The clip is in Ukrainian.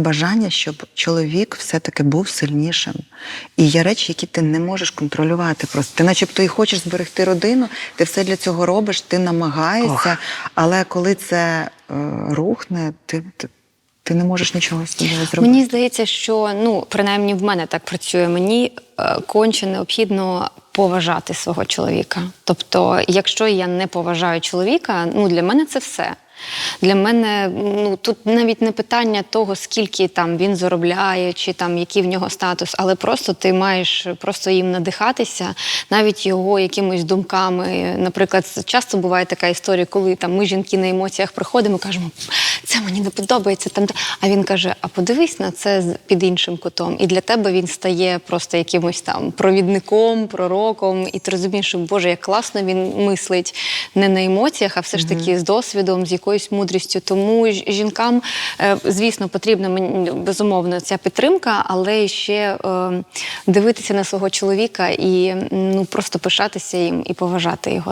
Бажання, щоб чоловік все-таки був сильнішим. І є речі, які ти не можеш контролювати. Просто ти, начебто, і хочеш зберегти родину, ти все для цього робиш, ти намагаєшся, але коли це е, рухне, ти, ти, ти не можеш нічого з собою зробити. Мені здається, що ну принаймні в мене так працює. Мені е, конче необхідно поважати свого чоловіка. Тобто, якщо я не поважаю чоловіка, ну для мене це все. Для мене ну тут навіть не питання того, скільки там він заробляє, чи там який в нього статус, але просто ти маєш просто їм надихатися, навіть його якимись думками. Наприклад, часто буває така історія, коли там ми жінки на емоціях приходимо, кажемо, це мені не подобається. Там а він каже: А подивись на це під іншим кутом. І для тебе він стає просто якимось там провідником, пророком, і ти розумієш, що Боже, як класно він мислить не на емоціях, а все ж таки з досвідом, з якоюсь мудрістю. Тому жінкам, е, звісно, потрібна мені безумовно ця підтримка, але ще е, дивитися на свого чоловіка і ну просто пишатися їм і поважати його.